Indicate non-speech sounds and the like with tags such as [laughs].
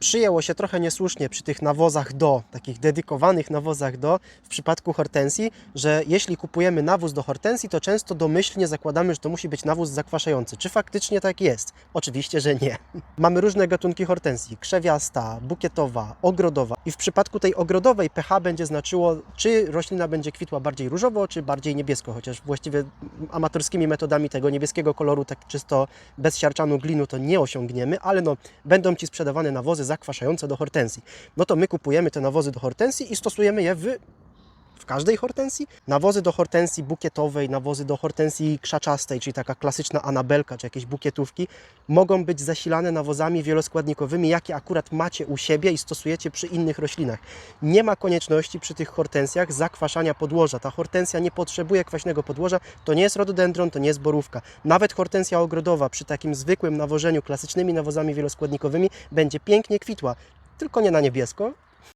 przyjęło się trochę niesłusznie przy tych nawozach do, takich dedykowanych nawozach do, w przypadku hortensji, że jeśli kupujemy nawóz do hortensji, to często domyślnie zakładamy, że to musi być nawóz zakwaszający. Czy faktycznie tak jest? Oczywiście, że nie. [laughs] Mamy różne gatunki hortensji: krzewiasta, bukietowa, ogrodowa. I w przypadku tej ogrodowej pH będzie znaczyło, czy roślina będzie kwitła bardziej różowo, czy bardziej niebiesko, chociaż właściwie amatorskimi metodami tego niebieskiego koloru, tak czysto bez siarczanu glinu, to nie osiągniemy, ale no, będą Ci sprzedawane nawozy zakwaszające do hortensji. No to my kupujemy te nawozy do hortensji i stosujemy je w każdej hortensji. Nawozy do hortensji bukietowej, nawozy do hortensji krzaczastej, czyli taka klasyczna anabelka czy jakieś bukietówki, mogą być zasilane nawozami wieloskładnikowymi, jakie akurat macie u siebie i stosujecie przy innych roślinach. Nie ma konieczności przy tych hortensjach zakwaszania podłoża. Ta hortensja nie potrzebuje kwaśnego podłoża, to nie jest rododendron, to nie jest borówka. Nawet hortensja ogrodowa przy takim zwykłym nawożeniu klasycznymi nawozami wieloskładnikowymi będzie pięknie kwitła. Tylko nie na niebiesko,